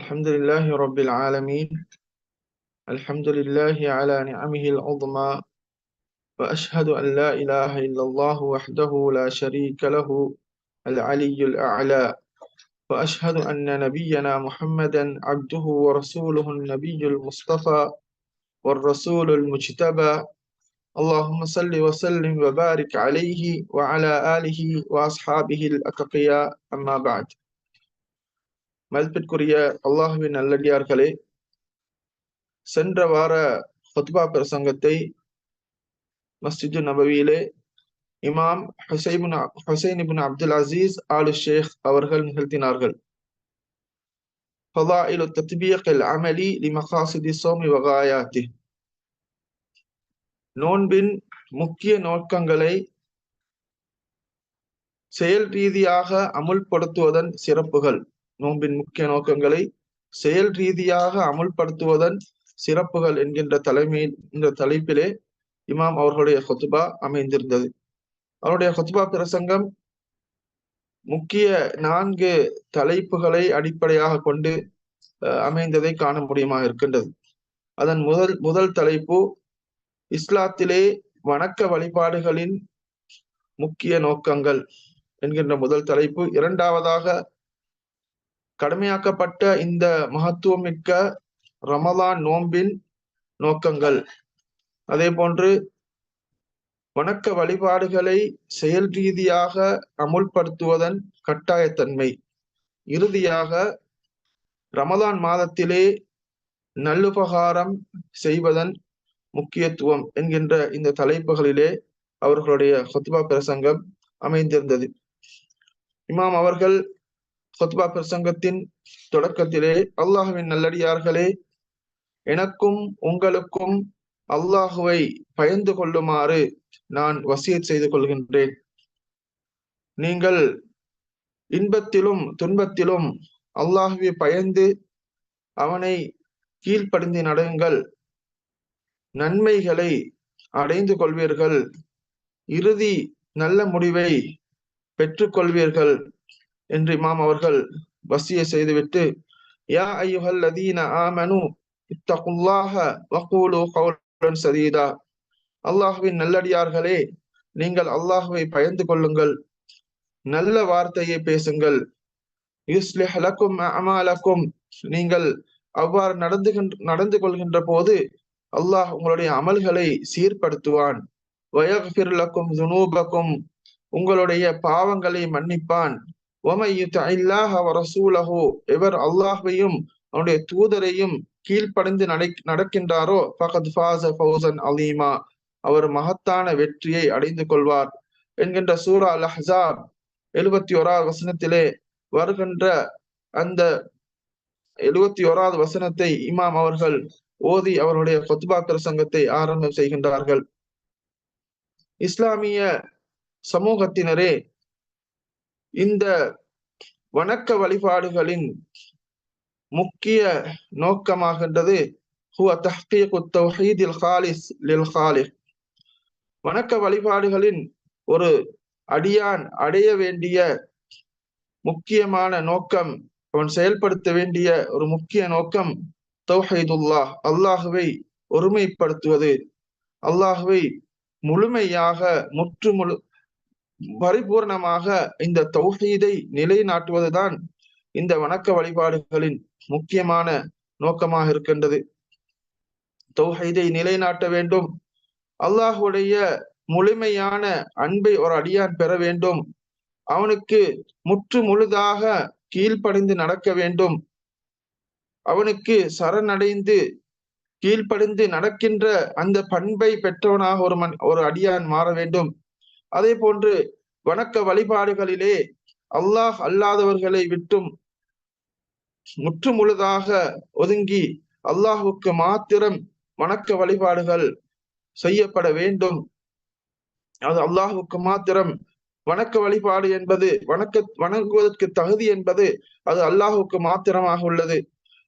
الحمد لله رب العالمين الحمد لله على نعمه العظمى وأشهد أن لا إله إلا الله وحده لا شريك له العلي الأعلى وأشهد أن نبينا محمدا عبده ورسوله النبي المصطفى والرسول المجتبى. اللهم صل وسلم وبارك عليه وعلى آله وأصحابه الأتقياء أما بعد. மதிப்பிற்குரிய அல்லாஹுவின் நல்லடியார்களே சென்ற வார ஹுத்பா பிரசங்கத்தை மஸ்ஜிது நபவியிலே இமாம் ஹுசைபின் Hussain ibn Abdul Aziz Al Sheikh அவர்கள் நிகழ்த்தினார்கள் فضائل التطبيق العملي لمقاصد الصوم وغاياته நோன்பின் முக்கிய நோக்கங்களை செயல் ரீதியாக அமுல்படுத்துவதன் சிறப்புகள் நோன்பின் முக்கிய நோக்கங்களை செயல் ரீதியாக அமுல்படுத்துவதன் சிறப்புகள் என்கின்ற தலைமை என்ற தலைப்பிலே இமாம் அவர்களுடைய ஹொத்துபா அமைந்திருந்தது. அவருடைய ஹொத்துபா பிரசங்கம் முக்கிய நான்கு தலைப்புகளை அடிப்படையாக கொண்டு அமைந்ததை காண முடியுமா இருக்கின்றது. அதன் முதல் முதல் தலைப்பு இஸ்லாத்திலே வணக்க வழிபாடுகளின் முக்கிய நோக்கங்கள் என்கின்ற முதல் தலைப்பு. இரண்டாவதாக கடமையாக்கப்பட்ட இந்த மகத்துவமிக்க ரமலான் நோன்பின் நோக்கங்கள். அதே போன்று வணக்க வழிபாடுகளை செயல் ரீதியாக அமுல்படுத்துவதன் கட்டாயத்தன்மை. இறுதியாக ரமலான் மாதத்திலே நல்லுபகாரம் செய்வதன் முக்கியத்துவம் என்கின்ற இந்த தலைப்புகளிலே அவர்களுடைய ஹொத்பா பிரசங்கம் அமைந்திருந்தது. இமாம் அவர்கள் ஹுத்பா பிரசங்கத்தின் தொடக்கத்திலே அல்லாஹுவின் நல்லடியார்களே எனக்கும் உங்களுக்கும் அல்லாஹுவை பயந்து கொள்ளுமாறு நான் வசியத் செய்து கொள்கின்றேன். நீங்கள் இன்பத்திலும் துன்பத்திலும் அல்லாஹுவை பயந்து அவனை கீழ்ப்படிந்து நடங்கள். நன்மைகளை அடைந்து கொள்வீர்கள். இறுதி நல்ல முடிவை பெற்றுக்கொள்வீர்கள். என்று இமாம் அவர்கள் வசியை செய்துவிட்டு யா ஐயுஹல் லதீன ஆமனு இத்தகுல்லாஹ வகூலு கவுலன் சதீதா. அல்லாஹுவின் நல்லடியார்களே நீங்கள் அல்லாஹுவை பயந்து கொள்ளுங்கள் நல்ல வார்த்தையை பேசுங்கள். யுஸ்லிஹ் லக்கும் அமாலக்கும் நீங்கள் அவ்வாறு நடந்து நடந்து கொள்கின்ற போது அல்லாஹ் உங்களுடைய அமல்களை சீர்படுத்துவான். வயஃபிர் துனூபக்கும் உங்களுடைய பாவங்களை மன்னிப்பான். எவர் அல்லாஹையும் அவனுடைய தூதரையும் கீழ்ப்படைந்து நடை நடக்கின்றாரோ ஃபகத் ஃபௌசன் அலீமா அவர் மகத்தான வெற்றியை அடைந்து கொள்வார் என்கின்ற சூரா அல் ஹசாப் எழுபத்தி ஓராவது வசனத்திலே வருகின்ற அந்த எழுபத்தி ஓராவது வசனத்தை இமாம் அவர்கள் ஓதி அவருடைய கொத்துபா பிரசங்கத்தை ஆரம்பம் செய்கின்றார்கள். இஸ்லாமிய சமூகத்தினரே இந்த வணக்க வழிபாடுகளின் முக்கிய நோக்கமாகின்றது வணக்க வழிபாடுகளின் ஒரு அடியான் அடைய வேண்டிய முக்கியமான நோக்கம் அவன் செயல்படுத்த வேண்டிய ஒரு முக்கிய நோக்கம் தௌஹீதுல்லா அல்லாஹுவை ஒருமைப்படுத்துவது. அல்லாஹுவை முழுமையாக முற்று முழு பரிபூர்ணமாக இந்த தௌஹீதை நிலைநாட்டுவதுதான் இந்த வணக்க வழிபாடுகளின் முக்கியமான நோக்கமாக இருக்கின்றது. தௌஹீதை நிலைநாட்ட வேண்டும். அல்லாஹுடைய முழுமையான அன்பை ஒரு அடியான் பெற வேண்டும். அவனுக்கு முற்று முழுதாக கீழ்ப்படிந்து நடக்க வேண்டும். அவனுக்கு சரணடைந்து கீழ்ப்படிந்து நடக்கின்ற அந்த பண்பை பெற்றவனாக ஒரு மண் ஒரு அடியான் மாற வேண்டும். அதே போன்று வணக்க வழிபாடுகளிலே அல்லாஹ் அல்லாதவர்களை விட்டும் முற்று முழுதாக ஒதுங்கி அல்லாஹுக்கு மாத்திரம் வணக்க வழிபாடுகள் செய்யப்பட வேண்டும். அது அல்லாஹுக்கு மாத்திரம் வணக்க வழிபாடு என்பது வணக்க வணங்குவதற்கு தகுதி என்பது அது அல்லாஹுக்கு மாத்திரமாக உள்ளது.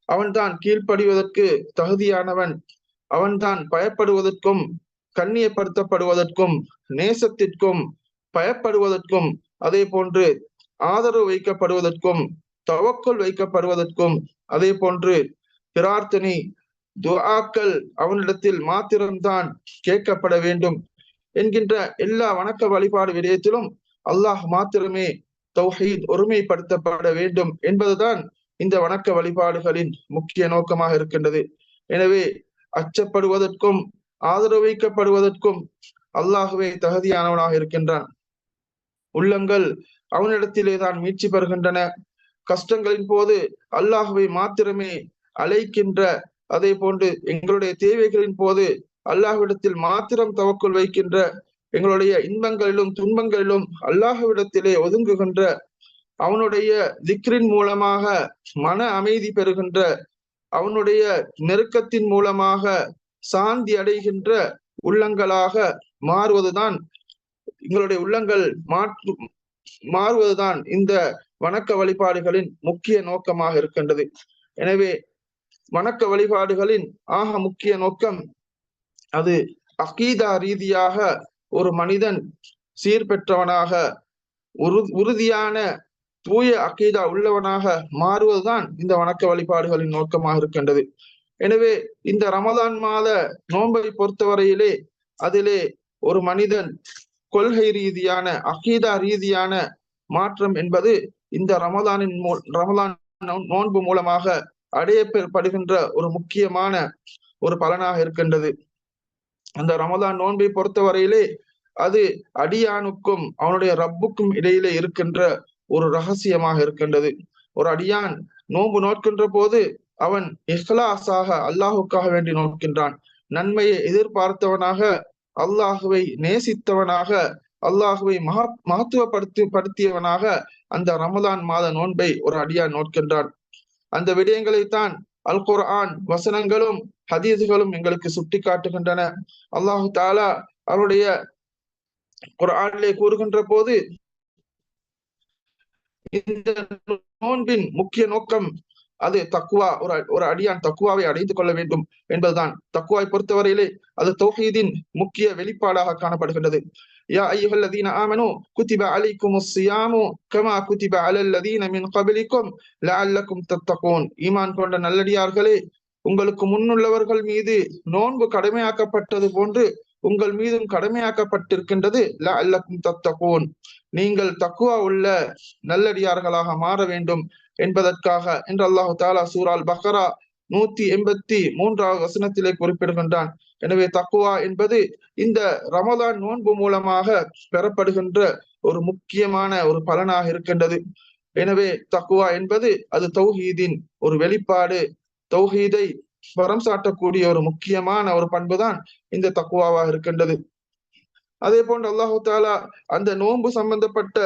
அவன்தான் கீழ்ப்படிவதற்கு தகுதியானவன். அவன்தான் பயப்படுவதற்கும் கண்ணியப்படுத்தப்படுவதற்கும் நேசத்திற்கும் பயப்படுவதற்கும் அதே போன்று ஆதரவு வைக்கப்படுவதற்கும் தவக்குள் வைக்கப்படுவதற்கும் அதே போன்று பிரார்த்தனை துஆக்கள் அவனிடத்தில் மாத்திரம்தான் கேட்கப்பட வேண்டும் என்கின்ற எல்லா வணக்க வழிபாடு விடயத்திலும் அல்லாஹ் மாத்திரமே தௌஹீத் ஒருமைப்படுத்தப்பட வேண்டும் என்பதுதான் இந்த வணக்க வழிபாடுகளின் முக்கிய நோக்கமாக இருக்கின்றது. எனவே அச்சப்படுவதற்கும் ஆதரவைக்கப்படுவதற்கும் அல்லாஹுவே தகுதியானவனாக இருக்கின்றான். உள்ளங்கள் அவனிடத்திலே தான் மீட்சி பெறுகின்றன. கஷ்டங்களின் போது அல்லாஹுவை மாத்திரமே அழைக்கின்ற அதே போன்று எங்களுடைய தேவைகளின் போது அல்லாஹ்விடத்தில் மாத்திரம் தவக்குள் வைக்கின்ற எங்களுடைய இன்பங்களிலும் துன்பங்களிலும் அல்லாஹ்விடத்திலே ஒதுங்குகின்ற அவனுடைய திக்ரின் மூலமாக மன அமைதி பெறுகின்ற அவனுடைய நெருக்கத்தின் மூலமாக சாந்தி அடைகின்ற உள்ளங்களாக மாறுவதுதான் எங்களுடைய உள்ளங்கள் மாற்று மாறுவதுதான் இந்த வணக்க வழிபாடுகளின் முக்கிய நோக்கமாக இருக்கின்றது. எனவே வணக்க வழிபாடுகளின் ஆக முக்கிய நோக்கம் அது அகீதா ரீதியாக ஒரு மனிதன் சீர்பெற்றவனாக உறு உறுதியான தூய அகீதா உள்ளவனாக மாறுவதுதான் இந்த வணக்க வழிபாடுகளின் நோக்கமாக இருக்கின்றது. எனவே இந்த ரமதான் மாத நோன்பை பொறுத்தவரையிலே அதிலே ஒரு மனிதன் கொள்கை ரீதியான அகீதா ரீதியான மாற்றம் என்பது இந்த ரமதானின் மூ ரமதான் நோன்பு மூலமாக அடையப்படுகின்ற ஒரு முக்கியமான ஒரு பலனாக இருக்கின்றது. அந்த ரமதான் நோன்பை பொறுத்தவரையிலே அது அடியானுக்கும் அவனுடைய ரப்புக்கும் இடையிலே இருக்கின்ற ஒரு ரகசியமாக இருக்கின்றது. ஒரு அடியான் நோன்பு நோக்கின்ற போது அவன் இஹ்லாசாக அல்லாஹுக்காக வேண்டி நோக்கின்றான். நன்மையை எதிர்பார்த்தவனாக அல்லாஹுவை நேசித்தவனாக அல்லாஹுவை மகா மகத்துவப்படுத்தி படுத்தியவனாக அந்த ரமலான் மாத நோன்பை ஒரு அடியான் நோக்கின்றான். அந்த விடயங்களைத்தான் அல் குர்ஆன் வசனங்களும் ஹதீஸ்களும் எங்களுக்கு சுட்டி காட்டுகின்றன அல்லாஹு தாலா அவருடைய குர்ஆனிலே கூறுகின்ற போது இந்த நோன்பின் முக்கிய நோக்கம் அது தக்குவா ஒரு ஒரு அடியான் தக்குவாவை அடைந்து கொள்ள வேண்டும் என்பதுதான். தக்குவாவை பொறுத்தவரையிலே அது தௌஹீதின் முக்கிய வெளிப்பாடாக காணப்படுகின்றது. யா ஐயுஹல்லதீன ஆமனு குத்திப அலைக்கும் ஸியாமு கமா குத்திப அலல்லதீன மின் கபிலிக்கும் லஅல்லக்கும் தத்தகோன். ஈமான் கொண்ட நல்லடியார்களே உங்களுக்கு முன்னுள்ளவர்கள் மீது நோன்பு கடமையாக்கப்பட்டது போன்று உங்கள் மீதும் கடமையாக்கப்பட்டிருக்கின்றது. ல அல்லக்கும் தத்தகோன். நீங்கள் தக்குவா உள்ள நல்லடியார்களாக மாற வேண்டும். என்பதற்காக என்று அல்லாஹு தாலா சூரால் பக்ரா நூத்தி எண்பத்தி மூன்றாவது வசனத்திலே குறிப்பிடுகின்றான். எனவே தக்குவா என்பது இந்த ரமதான் நோன்பு மூலமாக பெறப்படுகின்ற ஒரு முக்கியமான ஒரு பலனாக இருக்கின்றது. எனவே தக்குவா என்பது அது தௌஹீதின் ஒரு வெளிப்பாடு. தௌஹீதை பரம் சாட்டக்கூடிய ஒரு முக்கியமான ஒரு பண்புதான் இந்த தக்குவாவாக இருக்கின்றது. அதே போன்று அல்லாஹு தாலா அந்த நோன்பு சம்பந்தப்பட்ட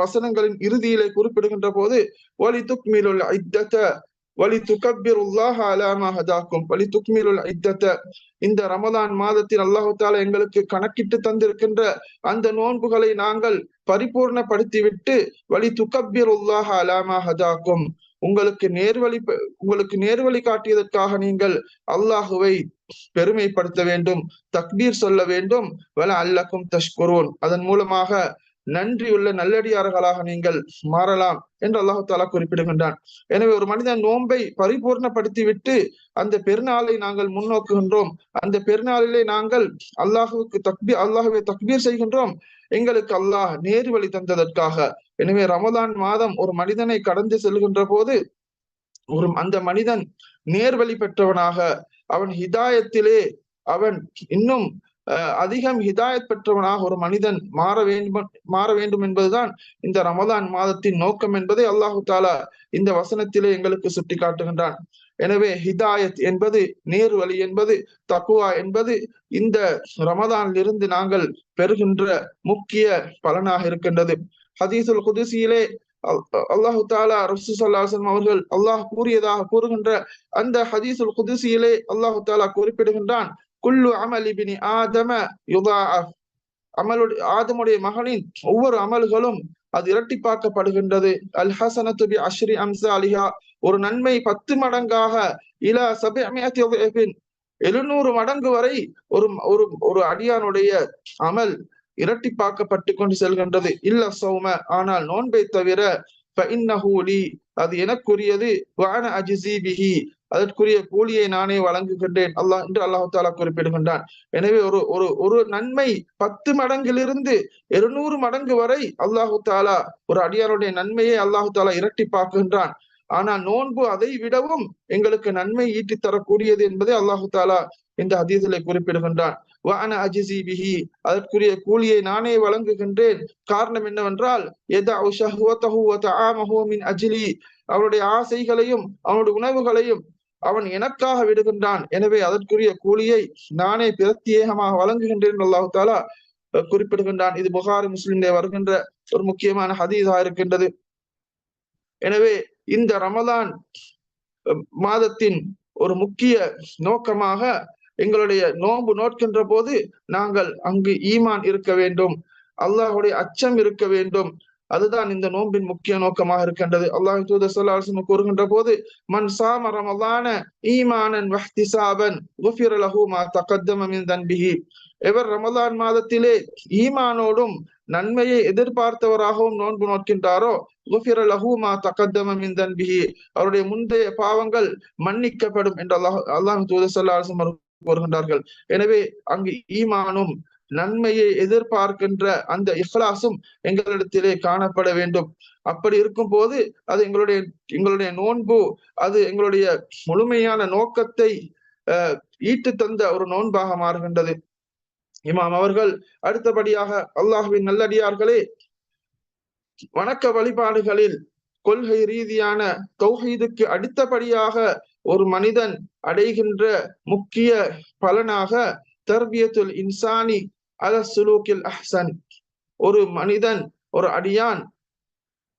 வசனங்களின் இறுதியிலே குறிப்பிடுகின்ற போது வலி துக்மிலுல் ஐத்தத வலி துகப்பிருல்லாஹ் அலாமா ஹதாக்கும். வலி துக்மிலுல் ஐத்தத இந்த ரமதான் மாதத்தில் அல்லாஹு தாலா எங்களுக்கு கணக்கிட்டு தந்திருக்கின்ற அந்த நோன்புகளை நாங்கள் பரிபூர்ணப்படுத்திவிட்டு வலி துகப்பிருல்லாஹ் அலாமா ஹதாக்கும். உங்களுக்கு நேர்வழி உங்களுக்கு நேர்வழி காட்டியதற்காக நீங்கள் அல்லாஹுவை பெருமைப்படுத்த வேண்டும் தக்பீர் சொல்ல வேண்டும் வல அல்லக்கும் தஷ்குரோன். அதன் மூலமாக நன்றியுள்ள நல்லடியார்களாக நீங்கள் மாறலாம் என்று அல்லாஹு தாலா குறிப்பிடுகின்றான். எனவே ஒரு மனிதன் நோன்பை பரிபூர்ணப்படுத்தி விட்டு அந்த பெருநாளை நாங்கள் முன்னோக்குகின்றோம். அந்த பெருநாளிலே நாங்கள் அல்லாஹுக்கு தக்பீர் அல்லாஹுவை தக்பீர் செய்கின்றோம். எங்களுக்கு அல்லாஹ் நேர் வழி தந்ததற்காக. எனவே ரமதான் மாதம் ஒரு மனிதனை கடந்து செல்கின்ற போது ஒரு அந்த மனிதன் நேர்வழி பெற்றவனாக அவன் ஹிதாயத்திலே அவன் இன்னும் அதிகம் ஹிதாயத் பெற்றவனாக ஒரு மனிதன் மாற வேண்டும் மாற வேண்டும் என்பதுதான் இந்த ரமதான் மாதத்தின் நோக்கம் என்பதை அல்லாஹு தாலா இந்த வசனத்திலே எங்களுக்கு சுட்டி காட்டுகின்றான் எனவே ஹிதாயத் என்பது நேர் வழி என்பது தக்குவா என்பது இந்த ரமதானில் இருந்து நாங்கள் பெறுகின்ற முக்கிய பலனாக இருக்கின்றது. ஹதீசுல் குதிசியிலே அல்லாஹு தாலா ரசூசல்லாசன் அவர்கள் அல்லாஹ் கூறியதாக கூறுகின்ற அந்த ஹதீசுல் குதிசியிலே அல்லாஹு தாலா குறிப்பிடுகின்றான் குல்லு அமல் இபினி ஆதம யுதா அமலுடைய ஆதமுடைய மகனின் ஒவ்வொரு அமல்களும் அது இரட்டிப்பாக்கப்படுகின்றது. அல் ஹசனத்து பி அஷ்ரி அம்சா அலிஹா ஒரு நன்மை பத்து மடங்காக இலா சபி எழுநூறு மடங்கு வரை ஒரு ஒரு அடியானுடைய அமல் இரட்டிப்பாக்கப்பட்டு கொண்டு செல்கின்றது. இல்ல சௌம ஆனால் நோன்பை தவிர ஃபஇன்னஹு அது எனக்குரியது. வான அஜிசிபிஹி அதற்குரிய கூலியை நானே வழங்குகின்றேன். அல்லாஹ் என்று அல்லாஹு தாலா குறிப்பிடுகின்றான். எனவே ஒரு ஒரு ஒரு நன்மை பத்து மடங்கிலிருந்து இருநூறு மடங்கு வரை அல்லாஹு தாலா ஒரு அடியாருடைய நன்மையை அல்லாஹு தாலா இரட்டிப்பாக்குகின்றான் ஆனால் நோன்பு அதை விடவும் எங்களுக்கு நன்மை ஈட்டி தரக்கூடியது என்பதை அல்லாஹு தாலா இந்த அதீதலை குறிப்பிடுகின்றான். வான அஜிசி பிஹி. அதற்குரிய கூலியை நானே வழங்குகின்றேன். காரணம் என்னவென்றால் எதா மின் அஜிலி. அவனுடைய ஆசைகளையும் அவனுடைய உணவுகளையும் அவன் எனக்காக விடுகின்றான். எனவே அதற்குரிய கூலியை நானே பிரத்யேகமாக வழங்குகின்றேன் அல்லாஹு தாலா குறிப்பிடுகின்றான். இது புகாரி முஸ்லிம்லே வருகின்ற ஒரு முக்கியமான ஹதீதா இருக்கின்றது. எனவே இந்த ரமதான் மாதத்தின் ஒரு முக்கிய நோக்கமாக எங்களுடைய நோன்பு நோட்கின்ற போது நாங்கள் அங்கு ஈமான் இருக்க வேண்டும். அல்லாஹுடைய அச்சம் இருக்க வேண்டும். அதுதான் இந்த நோன்பின் முக்கிய நோக்கமாக இருக்கின்றது. அல்லாஹ் தூதர் சொல்லாசம் கூறுகின்ற போது மன் சாம ரமலான ஈமானன் வஹ்திசாபன் குஃபிர தன்பிஹி. எவர் ரமலான் மாதத்திலே ஈமானோடும் நன்மையை எதிர்பார்த்தவராகவும் நோன்பு நோக்கின்றாரோ குஃபிர லஹூமா மா தன்பிஹி. அவருடைய முந்தைய பாவங்கள் மன்னிக்கப்படும் என்று அல்லாஹ் அல்லாஹ் தூதர் சொல்லாசம் வருகின்றார்கள் எனவே அங்கு ஈமானும் நன்மையை எதிர்பார்க்கின்ற அந்த இஃப்லாசும் எங்களிடத்திலே காணப்பட வேண்டும். அப்படி இருக்கும் போது அது எங்களுடைய எங்களுடைய நோன்பு அது எங்களுடைய முழுமையான நோக்கத்தை ஈட்டு தந்த ஒரு நோன்பாக மாறுகின்றது. இமாம் அவர்கள் அடுத்தபடியாக அல்லாஹுவின் நல்லடியார்களே வணக்க வழிபாடுகளில் கொள்கை ரீதியான தௌஹீதுக்கு அடுத்தபடியாக ஒரு மனிதன் அடைகின்ற முக்கிய பலனாக தர்பியத்துல் இன்சானி அல சுலூக்கில் அஹ்சன். ஒரு மனிதன் ஒரு அடியான்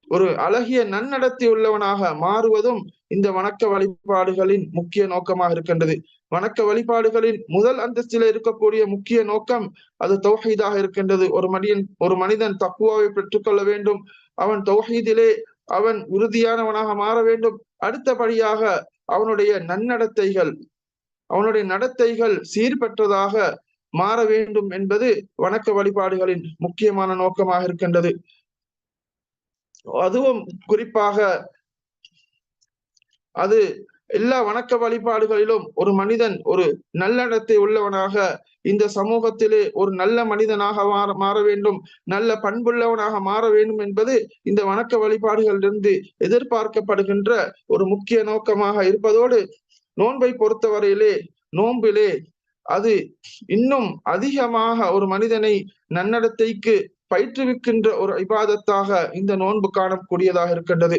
ஒரு அழகிய நன்னடத்தை உள்ளவனாக மாறுவதும் இந்த வணக்க வழிபாடுகளின் முக்கிய நோக்கமாக இருக்கின்றது. வணக்க வழிபாடுகளின் முதல் அந்தஸ்தில இருக்கக்கூடிய முக்கிய நோக்கம் அது தௌஹீதாக இருக்கின்றது. ஒரு மனிதன் ஒரு மனிதன் தக்குவாவை பெற்றுக்கொள்ள வேண்டும். அவன் தௌஹீதிலே அவன் உறுதியானவனாக மாற வேண்டும். அடுத்தபடியாக அவனுடைய நன்னடத்தைகள் அவனுடைய நடத்தைகள் சீர்பெற்றதாக மாற வேண்டும் என்பது வணக்க வழிபாடுகளின் முக்கியமான நோக்கமாக இருக்கின்றது. அதுவும் குறிப்பாக அது எல்லா வணக்க வழிபாடுகளிலும் ஒரு மனிதன் ஒரு நல்லடத்தை உள்ளவனாக இந்த சமூகத்திலே ஒரு நல்ல மனிதனாக மாற மாற வேண்டும் நல்ல பண்புள்ளவனாக மாற வேண்டும் என்பது இந்த வணக்க வழிபாடுகளிலிருந்து எதிர்பார்க்கப்படுகின்ற ஒரு முக்கிய நோக்கமாக இருப்பதோடு நோன்பை பொறுத்தவரையிலே நோன்பிலே அது இன்னும் அதிகமாக ஒரு மனிதனை நன்னடத்தைக்கு பயிற்றுவிக்கின்ற ஒரு இபாதத்தாக இந்த நோன்பு காணக்கூடியதாக இருக்கின்றது.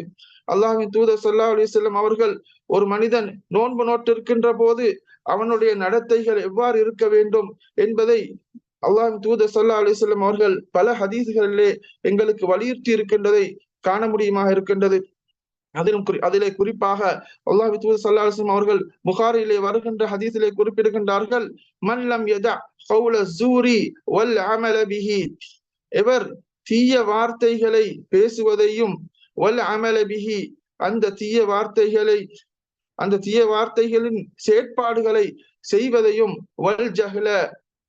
அல்லாஹின் தூதர் சல்லா அலிசல்லம் அவர்கள் ஒரு மனிதன் நோன்பு நோட்டிருக்கின்ற போது அவனுடைய நடத்தைகள் எவ்வாறு இருக்க வேண்டும் என்பதை அல்லாஹின் தூதர் சல்லா அலிசல்லம் அவர்கள் பல ஹதீசுகளிலே எங்களுக்கு வலியுறுத்தி இருக்கின்றதை காண முடியுமாக இருக்கின்றது. அதிலும் குறி அதிலே குறிப்பாக அல்லாஹ் தூது சல்லா அலிஸ்லம் அவர்கள் புகாரிலே வருகின்ற ஹதீஸிலே குறிப்பிடுகின்றார்கள் மல்லம் யதா கௌல ஜூரி வல் அமல பிஹி. எவர் தீய வார்த்தைகளை பேசுவதையும் வல் அமல பிஹி அந்த தீய வார்த்தைகளை அந்த தீய வார்த்தைகளின் செயற்பாடுகளை செய்வதையும் வல் ஜஹ்ல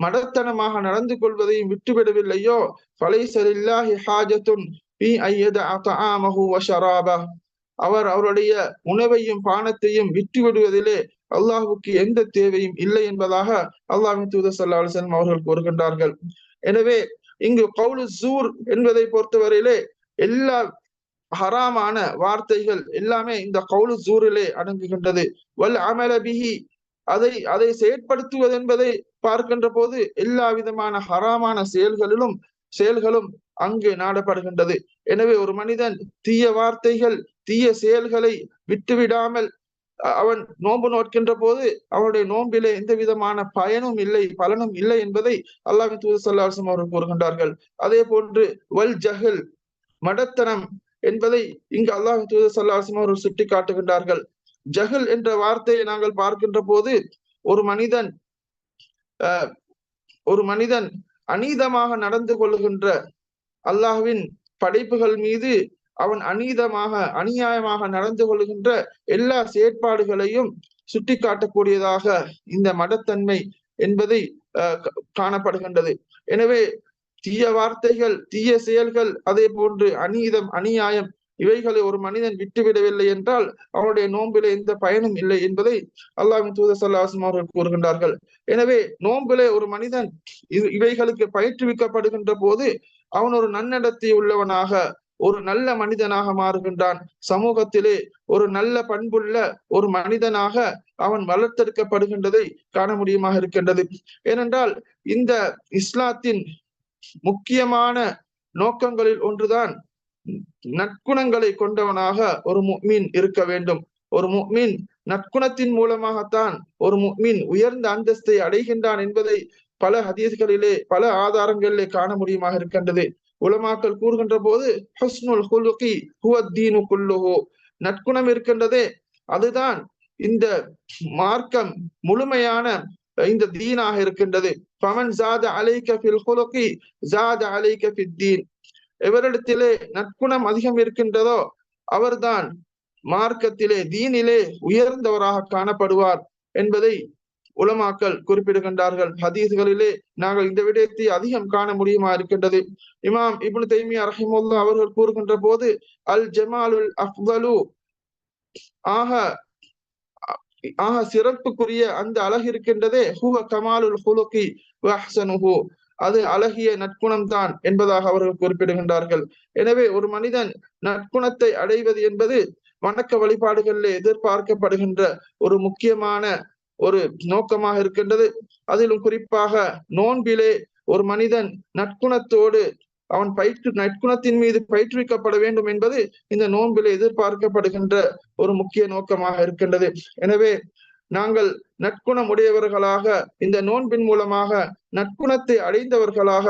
மடத்தனமாக நடந்து கொள்வதையும் விட்டுவிடவில்லையோ? ஃபலைசலில்லாஹி ஹாஜத்துன் அவர் அவருடைய உணவையும் பானத்தையும் விட்டு விடுவதிலே அல்லாஹுக்கு எந்த தேவையும் இல்லை என்பதாக அல்லாஹின் தூத சல்லா அலுவலம் அவர்கள் கூறுகின்றார்கள். எனவே இங்கு கவுலு ஜூர் என்பதை பொறுத்தவரையிலே எல்லா ஹராமான வார்த்தைகள் எல்லாமே இந்த கவுலு ஜூரிலே அடங்குகின்றது. வல் அமலபிஹி அதை அதை செயற்படுத்துவது என்பதை பார்க்கின்ற போது எல்லா விதமான ஹராமான செயல்களிலும் செயல்களும் அங்கு நாடப்படுகின்றது. எனவே ஒரு மனிதன் தீய வார்த்தைகள் தீய செயல்களை விட்டுவிடாமல் அவன் நோன்பு நோக்கின்ற போது அவனுடைய நோன்பிலே எந்த விதமான பயனும் இல்லை பலனும் இல்லை என்பதை அல்லாஹ் தூது சல்லாசம் அவர்கள் கூறுகின்றார்கள். அதே போன்று வல் ஜஹல் மடத்தனம் என்பதை இங்கு அல்லாஹ் தூது அவர்கள் சுட்டி காட்டுகின்றார்கள் ஜஹல் என்ற வார்த்தையை நாங்கள் பார்க்கின்ற போது ஒரு மனிதன் ஒரு மனிதன் அநீதமாக நடந்து கொள்கின்ற அல்லாஹ்வின் படைப்புகள் மீது அவன் அநீதமாக அநியாயமாக நடந்து கொள்கின்ற எல்லா செயற்பாடுகளையும் சுட்டி காட்டக்கூடியதாக இந்த மடத்தன்மை என்பதை காணப்படுகின்றது. எனவே தீய வார்த்தைகள் தீய செயல்கள் அதே போன்று அநீதம் அநியாயம் இவைகளை ஒரு மனிதன் விட்டுவிடவில்லை என்றால் அவனுடைய நோன்பிலே எந்த பயனும் இல்லை என்பதை அல்லாஹின் தூதர் சல்லாஹம் அவர்கள் கூறுகின்றார்கள். எனவே நோன்பிலே ஒரு மனிதன் இவைகளுக்கு பயிற்றுவிக்கப்படுகின்ற போது அவன் ஒரு நன்னடத்தை உள்ளவனாக ஒரு நல்ல மனிதனாக மாறுகின்றான். சமூகத்திலே ஒரு நல்ல பண்புள்ள ஒரு மனிதனாக அவன் வளர்த்தெடுக்கப்படுகின்றதை காண முடியுமாக இருக்கின்றது. ஏனென்றால் இந்த இஸ்லாத்தின் முக்கியமான நோக்கங்களில் ஒன்றுதான். நற்குணங்களை கொண்டவனாக ஒரு முக்மீன் இருக்க வேண்டும். ஒரு முக்மீன் நற்குணத்தின் மூலமாகத்தான் ஒரு முக்மீன் உயர்ந்த அந்தஸ்தை அடைகின்றான் என்பதை பல ஹதீஸ்களிலே பல ஆதாரங்களிலே காண முடியுமாக இருக்கின்றது. உலமாக்கள் கூறுகின்ற போது ஹஸ்னுல் ஹுலுகி ஹுவத்தீனு குல்லுஹோ. நற்குணம் இருக்கின்றதே அதுதான் இந்த மார்க்கம் முழுமையான இந்த தீனாக இருக்கின்றது. பமன் ஜாத அலைக்க ஃபில் ஜாத அலைக்க எவரிடத்திலே நற்குணம் அதிகம் இருக்கின்றதோ அவர்தான் மார்க்கத்திலே தீனிலே உயர்ந்தவராக காணப்படுவார் என்பதை உலமாக்கள் குறிப்பிடுகின்றார்கள். ஹதீஸ்களிலே நாங்கள் இந்த விடயத்தை அதிகம் காண முடியுமா இருக்கின்றது. இமாம் இப்னு தைமியா ரஹிமுல்லா அவர்கள் கூறுகின்ற போது அல் ஜமாலுல் அஃதலு ஆக ஆக சிறப்புக்குரிய அந்த அழகு இருக்கின்றதே ஹுவ கமாலுல் ஹுலுகி வஹ்சனுஹு. அது அழகிய நற்குணம் தான் என்பதாக அவர்கள் குறிப்பிடுகின்றார்கள். எனவே ஒரு மனிதன் நற்குணத்தை அடைவது என்பது வணக்க வழிபாடுகளில் எதிர்பார்க்கப்படுகின்ற ஒரு முக்கியமான ஒரு நோக்கமாக இருக்கின்றது. அதிலும் குறிப்பாக நோன்பிலே ஒரு மனிதன் நற்குணத்தோடு அவன் பயிற்று நற்குணத்தின் மீது பயிற்றுவிக்கப்பட வேண்டும் என்பது இந்த நோன்பில் எதிர்பார்க்கப்படுகின்ற ஒரு முக்கிய நோக்கமாக இருக்கின்றது. எனவே நாங்கள் நற்குணம் உடையவர்களாக இந்த நோன்பின் மூலமாக நற்குணத்தை அடைந்தவர்களாக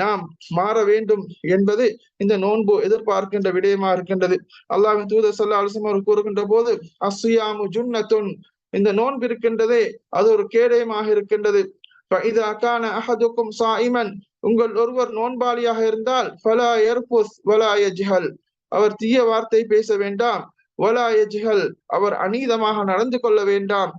நாம் மாற வேண்டும் என்பது இந்த நோன்பு எதிர்பார்க்கின்ற விடயமா இருக்கின்றது. அல்லாஹின் தூதர் சல்லா அலிசம் அவர் கூறுகின்ற போது அசுயாமு ஜுன்னத்துன் இந்த நோன்பு இருக்கின்றதே அது ஒரு கேடயமாக இருக்கின்றது. இது கான அஹதுக்கும் சாயிமன் உங்கள் ஒருவர் நோன்பாளியாக இருந்தால் ஃபலா எர்புஸ் வலா யஜ்ஹல். அவர் தீய வார்த்தை பேச வேண்டாம். வலா யஜ்ஹல். அவர் அநீதமாக நடந்து கொள்ள வேண்டாம்.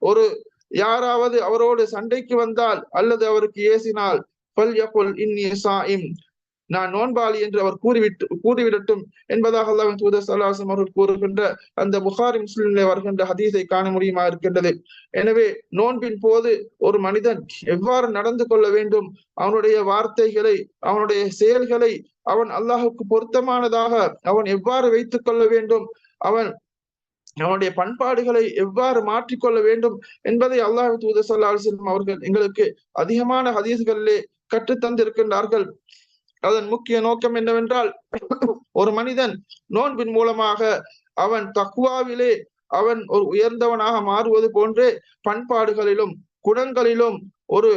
ஒரு யாராவது அவரோடு சண்டைக்கு வந்தால் அல்லது அவருக்கு ஏசினால் பல் யகுல் இன்னி சாயிம் நான் நோன்பாளி என்று அவர் கூறிவிட்டு கூறிவிடட்டும் என்பதாக அல்லாவின் தூதர் சல்லாசம் அவர்கள் கூறுகின்ற அந்த புகாரி முஸ்லிம்ல வருகின்ற ஹதீஸை காண முடியுமா இருக்கின்றது. எனவே நோன்பின் போது ஒரு மனிதன் எவ்வாறு நடந்து கொள்ள வேண்டும்? அவனுடைய வார்த்தைகளை அவனுடைய செயல்களை அவன் அல்லாஹுக்கு பொருத்தமானதாக அவன் எவ்வாறு வைத்துக் கொள்ள வேண்டும்? அவன் அவனுடைய பண்பாடுகளை எவ்வாறு மாற்றிக்கொள்ள வேண்டும் என்பதை அல்லாஹ் தூதர் சல்லா அலிஸ்லம் அவர்கள் எங்களுக்கு அதிகமான ஹதீஸ்களிலே கற்றுத்தந்திருக்கின்றார்கள் அதன் முக்கிய நோக்கம் என்னவென்றால் ஒரு மனிதன் நோன்பின் மூலமாக அவன் தக்குவாவிலே அவன் ஒரு உயர்ந்தவனாக மாறுவது போன்றே பண்பாடுகளிலும் குணங்களிலும் ஒரு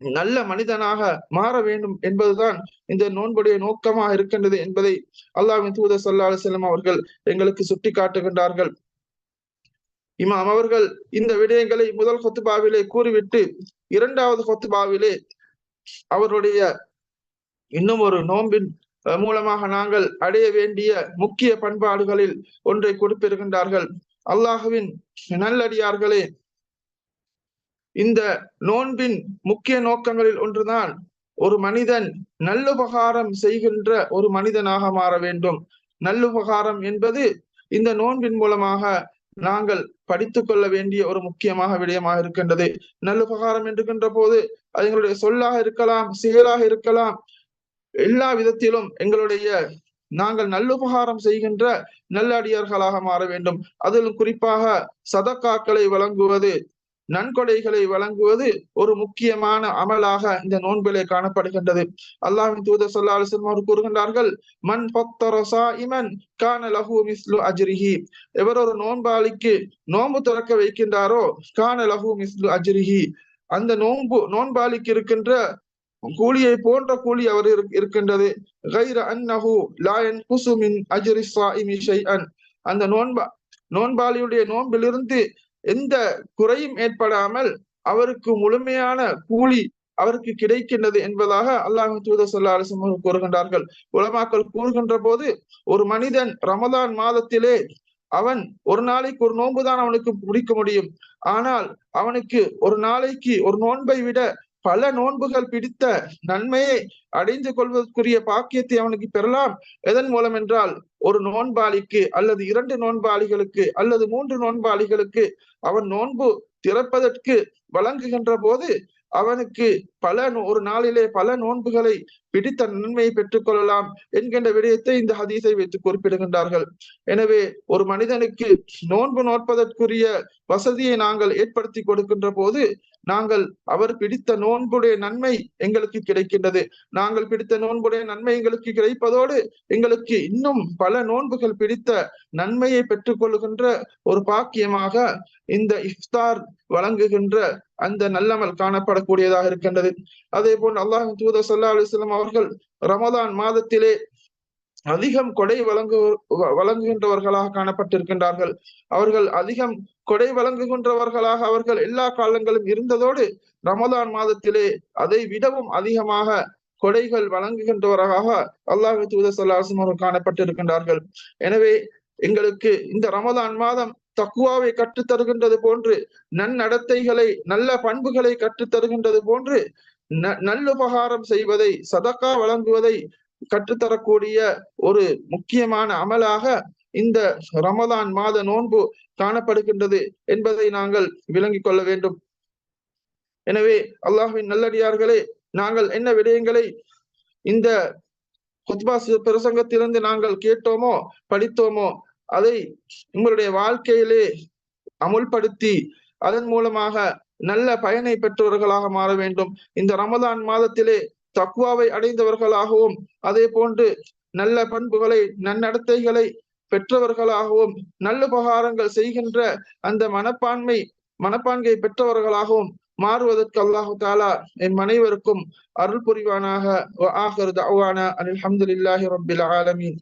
நல்ல மனிதனாக மாற வேண்டும் என்பதுதான் இந்த நோன்புடைய நோக்கமாக இருக்கின்றது என்பதை அல்லாவின் தூதர் சல்லா அலுவலம் அவர்கள் எங்களுக்கு சுட்டி காட்டுகின்றார்கள் இமாம் அவர்கள் இந்த விடயங்களை முதல் கொத்துபாவிலே கூறிவிட்டு இரண்டாவது கொத்துபாவிலே அவருடைய இன்னும் ஒரு நோன்பின் மூலமாக நாங்கள் அடைய வேண்டிய முக்கிய பண்பாடுகளில் ஒன்றை கொடுத்திருக்கின்றார்கள். அல்லாஹுவின் நல்லடியார்களே இந்த நோன்பின் முக்கிய நோக்கங்களில் ஒன்றுதான் ஒரு மனிதன் நல்லுபகாரம் செய்கின்ற ஒரு மனிதனாக மாற வேண்டும். நல்லுபகாரம் என்பது இந்த நோன்பின் மூலமாக நாங்கள் படித்துக் கொள்ள வேண்டிய ஒரு முக்கியமாக விடயமாக இருக்கின்றது. நல்லுபகாரம் என்கின்ற போது அது எங்களுடைய சொல்லாக இருக்கலாம் செயலாக இருக்கலாம் எல்லா விதத்திலும் எங்களுடைய நாங்கள் நல்லுபகாரம் செய்கின்ற நல்லடியார்களாக மாற வேண்டும். அதிலும் குறிப்பாக சதக்காக்களை வழங்குவது நன்கொடைகளை வழங்குவது ஒரு முக்கியமான அமலாக இந்த நோன்பிலே காணப்படுகின்றது. அல்லாஹின் தூதர் சொல்லா அலிஸ்லம் அவர் கூறுகின்றார்கள் மண் பக்தரசா இமன் கான லஹு மிஸ்லு அஜ்ரிஹி. எவர் ஒரு நோன்பாளிக்கு நோன்பு திறக்க வைக்கின்றாரோ கான லஹு மிஸ்லு அஜ்ரிஹி. அந்த நோன்பு நோன்பாளிக்கு இருக்கின்ற கூலியை போன்ற கூலி அவர் இருக்கின்றது. கைர அன்னஹு லாயன் குசுமின் அஜரி சாயிமி அந்த நோன்பா நோன்பாளியுடைய நோன்பிலிருந்து எந்த குறையும் ஏற்படாமல் அவருக்கு முழுமையான கூலி அவருக்கு கிடைக்கின்றது என்பதாக அல்லாஹ் தூதர் சொல்லா அலிசம் கூறுகின்றார்கள். உலமாக்கள் கூறுகின்ற போது ஒரு மனிதன் ரமதான் மாதத்திலே அவன் ஒரு நாளைக்கு ஒரு நோன்பு தான் அவனுக்கு முடிக்க முடியும். ஆனால் அவனுக்கு ஒரு நாளைக்கு ஒரு நோன்பை விட பல நோன்புகள் பிடித்த நன்மையை அடைந்து கொள்வதற்குரிய பாக்கியத்தை அவனுக்கு பெறலாம். எதன் மூலம் என்றால் ஒரு நோன்பாளிக்கு அல்லது இரண்டு நோன்பாளிகளுக்கு அல்லது மூன்று நோன்பாளிகளுக்கு அவன் நோன்பு திறப்பதற்கு வழங்குகின்ற போது அவனுக்கு பல ஒரு நாளிலே பல நோன்புகளை பிடித்த நன்மையை பெற்றுக் கொள்ளலாம் என்கின்ற விடயத்தை இந்த ஹதீஸை வைத்து குறிப்பிடுகின்றார்கள். எனவே ஒரு மனிதனுக்கு நோன்பு நோற்பதற்குரிய வசதியை நாங்கள் ஏற்படுத்தி கொடுக்கின்ற போது நாங்கள் அவர் பிடித்த நோன்புடைய நன்மை எங்களுக்கு கிடைக்கின்றது. நாங்கள் பிடித்த நோன்புடைய நன்மை எங்களுக்கு கிடைப்பதோடு எங்களுக்கு இன்னும் பல நோன்புகள் பிடித்த நன்மையை பெற்றுக்கொள்கின்ற ஒரு பாக்கியமாக இந்த இஃப்தார் வழங்குகின்ற அந்த நல்லமல் காணப்படக்கூடியதாக இருக்கின்றது. அதே போன்று அல்லாஹ் தூதர் சல்லா அலிஸ்லாம் அவர்கள் ரமதான் மாதத்திலே அதிகம் கொடை வழங்கு வழங்குகின்றவர்களாக காணப்பட்டிருக்கின்றார்கள். அவர்கள் அதிகம் கொடை வழங்குகின்றவர்களாக அவர்கள் எல்லா காலங்களும் இருந்ததோடு ரமதான் மாதத்திலே அதை விடவும் அதிகமாக கொடைகள் வழங்குகின்றவராக அல்லாஹு தூத சொல்லாசம் அவர்கள் காணப்பட்டிருக்கின்றார்கள். எனவே எங்களுக்கு இந்த ரமதான் மாதம் தக்குவாவை கற்றுத்தருகின்றது போன்று நன்னடத்தைகளை நல்ல பண்புகளை கற்றுத்தருகின்றது போன்று நல்லுபகாரம் செய்வதை சதக்கா வழங்குவதை கற்றுத்தரக்கூடிய ஒரு முக்கியமான அமலாக இந்த ரமதான் மாத நோன்பு காணப்படுகின்றது என்பதை நாங்கள் விளங்கிக் கொள்ள வேண்டும். எனவே அல்லாஹுவின் நல்லடியார்களே நாங்கள் என்ன விடயங்களை இந்த குத்பா பிரசங்கத்திலிருந்து நாங்கள் கேட்டோமோ படித்தோமோ அதை உங்களுடைய வாழ்க்கையிலே அமுல்படுத்தி அதன் மூலமாக நல்ல பயனை பெற்றவர்களாக மாற வேண்டும். இந்த ரமதான் மாதத்திலே தக்குவாவை அடைந்தவர்களாகவும் அதே போன்று நல்ல பண்புகளை நன்னடத்தைகளை பெற்றவர்களாகவும் நல்லுபகாரங்கள் செய்கின்ற அந்த மனப்பான்மை மனப்பான்கை பெற்றவர்களாகவும் மாறுவதற்கு அல்லாஹு தாலா என் அனைவருக்கும் அருள் புரிவானாக. அனில் அஹமதுல்லாஹி ரபில் ஆலமீன்.